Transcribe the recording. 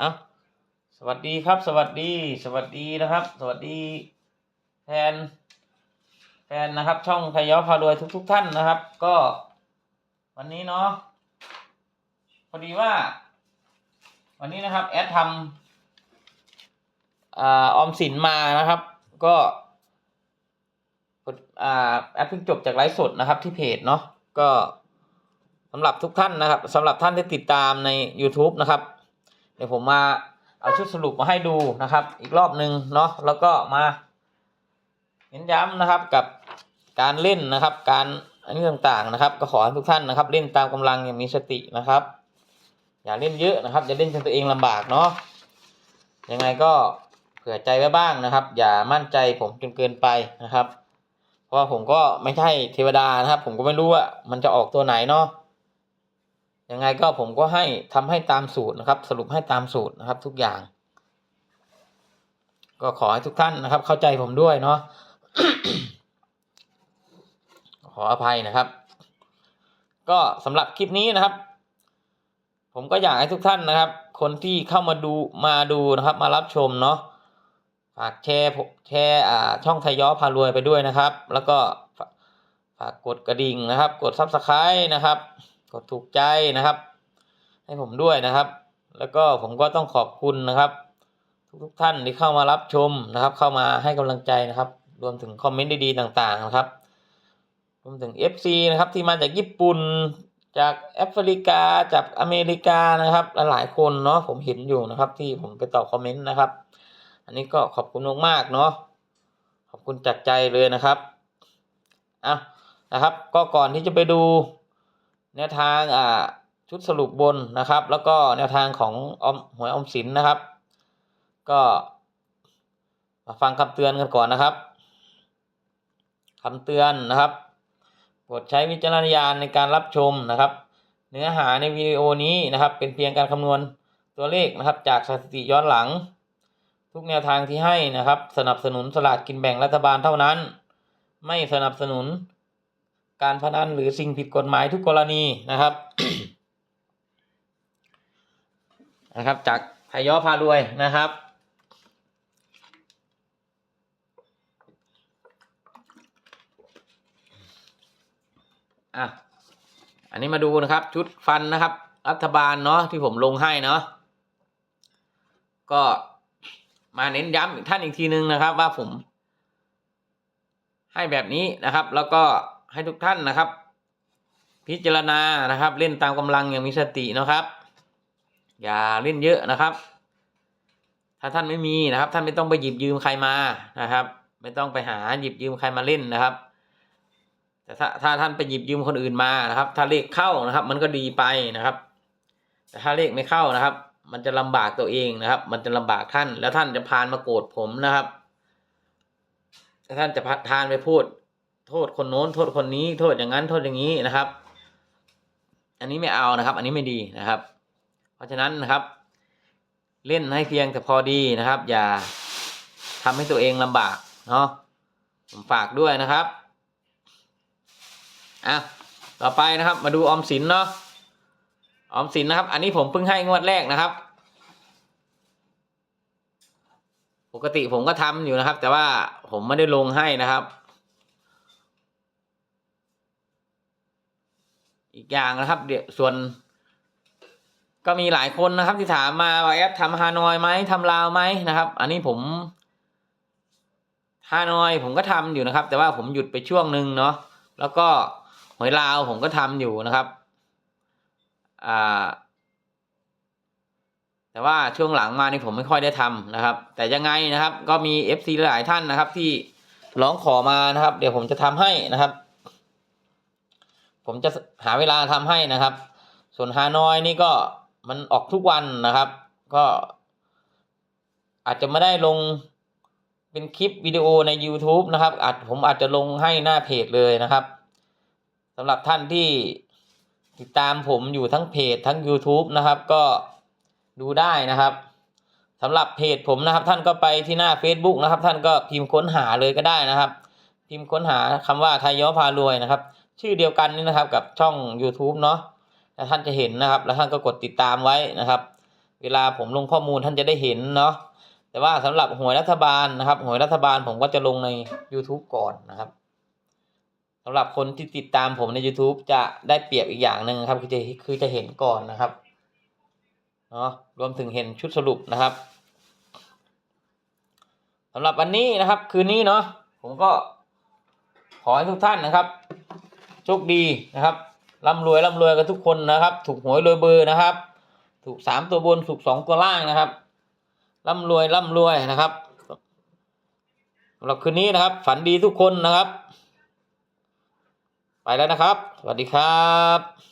เอาสวัสดีครับ สวัสดี สวัสดีนะครับ สวัสดีแฟนแฟนนะครับ ช่องพยอพารวยทุกทุกๆท่านนะครับ ก็ วันนี้เนาะพอดีว่า วันนี้นะครับ แอดทำออมสินมานะครับ ก็อ่าแอดเพิ่งจบจากไลฟ์สดนะครับ ที่เพจเนาะก็สำหรับทุกท่านนะครับสำหรับท่านที่ติดตามใน YouTube นะครับ ดี๋ยวผมมาเอาชุดสรุปมาให้ดูนะครับ อีกรอบหนึ่งเนาะแล้วก็มาเน้นย้ำนะครับกับการเล่นนะครับ การอันนี้ต่างๆนะครับ ก็ขอให้ทุกท่านนะครับ เล่นตามกำลังอย่างมีสตินะครับ อย่าเล่นเยอะนะครับอย่าเล่นจนตัวเองลำบากเนาะยังไงก็เผื่อใจไว้บ้างนะครับ อย่ามั่นใจผมจนเกินไปนะครับ เพราะผมก็ไม่ใช่เทวดานะครับ ผมก็ไม่รู้ว่ามันจะออกตัวไหนเนาะ ยังไงก็ผมก็ให้ทำให้ตามสูตรนะครับ สรุปให้ตามสูตรนะครับ ทุกอย่าง ก็ขอให้ทุกท่านนะครับ เข้าใจผมด้วยเนาะขออภัยนะครับ ก็สำหรับคลิปนี้นะครับ ผมก็อยากให้ทุกท่านนะครับ คนที่เข้ามาดูมาดูนะครับ มารับชมเนาะฝากแชร์แชร์อ่าช่องไทยย้อพารวยไปด้วยนะครับ แล้วก็ฝากฝากกดกระดิ่งนะครับ กดซับสไครต์นะครับ กดถูกใจนะครับ ให้ผมด้วยนะครับ แล้วก็ผมก็ต้องขอบคุณนะครับ ทุกๆท่านที่เข้ามารับชมนะครับ เข้ามาให้กำลังใจนะครับ รวมถึงคอมเมนต์ดีๆต่างๆนะครับรวมถึง FC นะครับที่มาจากญี่ปุ่นจากแอฟริกาจากอเมริกานะครับหลายๆคนเนาะผมเห็นอยู่นะครับ ที่ผมไปตอบคอมเมนต์นะครับ อันนี้ก็ขอบคุณมากๆเนาะขอบคุณจากใจเลยนะครับอะนะครับ ก็ก่อนที่จะไปดู แนวทางอ่าชุดสรุปบนนะครับ แล้วก็แนวทางของออมหวยออมสินนะครับ ก็มาฟังคำเตือนกันก่อนนะครับคำเตือนนะครับโปรดใช้วิจารณญาณในการรับชมนะครับ เนื้อหาในวิดีโอนี้นะครับ เป็นเพียงการคำนวณตัวเลขนะครับ จากสถิติย้อนหลัง ทุกแนวทางที่ให้นะครับ สนับสนุนสลากกินแบ่งรัฐบาลเท่านั้น ไม่สนับสนุน การพนันหรือสิ่งผิดกฎหมายทุกกรณีนะครับนะครับ จากไทยย้อพารวยนะครับอะอันนี้มาดูนะครับ ชุดฟันนะครับ รัฐบาลเนาะที่ผมลงให้เนาะก็มาเน้นย้ำอีกท่านอีกทีนึงนะครับ ว่าผม ให้แบบนี้นะครับ แล้วก็ ให้ทุกท่านนะครับ พิจารณานะครับ เล่นตามกำลังอย่างมีสตินะครับ อย่าเล่นเยอะนะครับ ถ้าท่านไม่มีนะครับ ท่านไม่ต้องไปหยิบยืมใครมานะครับ ไม่ต้องไปหาหยิบยืมใครมาเล่นนะครับ แต่ถ้าถ้าท่านไปหยิบยืมคนอื่นมานะครับ ถ้าเลขเข้านะครับ มันก็ดีไปนะครับ แต่ถ้าเลขไม่เข้านะครับ มันจะลำบากตัวเองนะครับ มันจะลำบากท่าน แล้วท่านจะพานมาโกรธผมนะครับถ้าท่านจะทานไปพูด โทษคนโน้น โทษคนนี้ โทษอย่างนั้น โทษอย่างนี้นะครับ อันนี้ไม่เอานะครับ อันนี้ไม่ดีนะครับ เพราะฉะนั้นนะครับ เล่นให้เพียงแต่พอดีนะครับ อย่าทำให้ตัวเองลำบากเนาะผมฝากด้วยนะครับอะต่อไปนะครับ มาดูออมสินเนาะออมสินนะครับ อันนี้ผมเพิ่งให้งวดแรกนะครับ ปกติผมก็ทำอยู่นะครับ แต่ว่าผมไม่ได้ลงให้นะครับ อีกอย่างนะครับเดี๋ยวส่วน ก็มีหลายคนนะครับที่ถามมาว่าแอปทำฮานอยไหมทำลาวไหมนะครับ อันนี้ผมฮานอยผมก็ทำอยู่นะครับ แต่ว่าผมหยุดไปช่วงหนึ่งเนาะแล้วก็หวยลาวผมก็ทำอยู่นะครับอ่าแต่ว่าช่วงหลังมานี่ผมไม่ค่อยได้ทำนะครับ แต่ยังไงนะครับ ก็มี FC หลายท่านนะครับ ที่ร้องขอมานะครับ เดี๋ยวผมจะทำให้นะครับ ผมจะหาเวลาทำให้นะครับ ส่วนฮานอยนี่ก็มันออกทุกวันนะครับ ก็อาจจะไม่ได้ลงเป็นคลิปวิดีโอใน YouTube นะครับอาจผมอาจจะลงให้หน้าเพจเลยนะครับสำหรับท่านที่ติดตามผมอยู่ทั้งเพจทั้ง YouTube นะครับ ก็ดูได้นะครับสำหรับเพจผมนะครับ ท่านก็ไปที่หน้า Facebook นะครับ ท่านก็พิมพ์ค้นหาเลยก็ได้นะครับ พิมพ์ค้นหาคำว่าไทยยอพารวยนะครับ ชื่อเดียวกันนี่นะครับกับช่อง YouTube เนาะแล้วท่านจะเห็นนะครับ แล้วท่านก็กดติดตามไว้นะครับ เวลาผมลงข้อมูลท่านจะได้เห็นเนาะแต่ว่าสำหรับหวยรัฐบาลนะครับหวยรัฐบาลผมก็จะลงใน YouTube ก่อนนะครับสำหรับคนที่ติดตามผมใน YouTube จะได้เปรียบอีกอย่างหนึ่งครับ คือจะคือจะเห็นก่อนนะครับเนาะรวมถึงเห็นชุดสรุปนะครับสำหรับวันนี้นะครับ คืนนี้เนาะผมก็ขอให้ทุกท่านนะครับ โชคดีนะครับร่ำรวยร่ำรวยกันทุกคนนะครับ ถูกหวยรวยเบอร์นะครับ ถูกสามตัวบนถูกสองตัวล่างนะครับร่ำรวยร่ำรวยนะครับสำหรับคืนนี้นะครับ ฝันดีทุกคนนะครับ ไปแล้วนะครับ สวัสดีครับ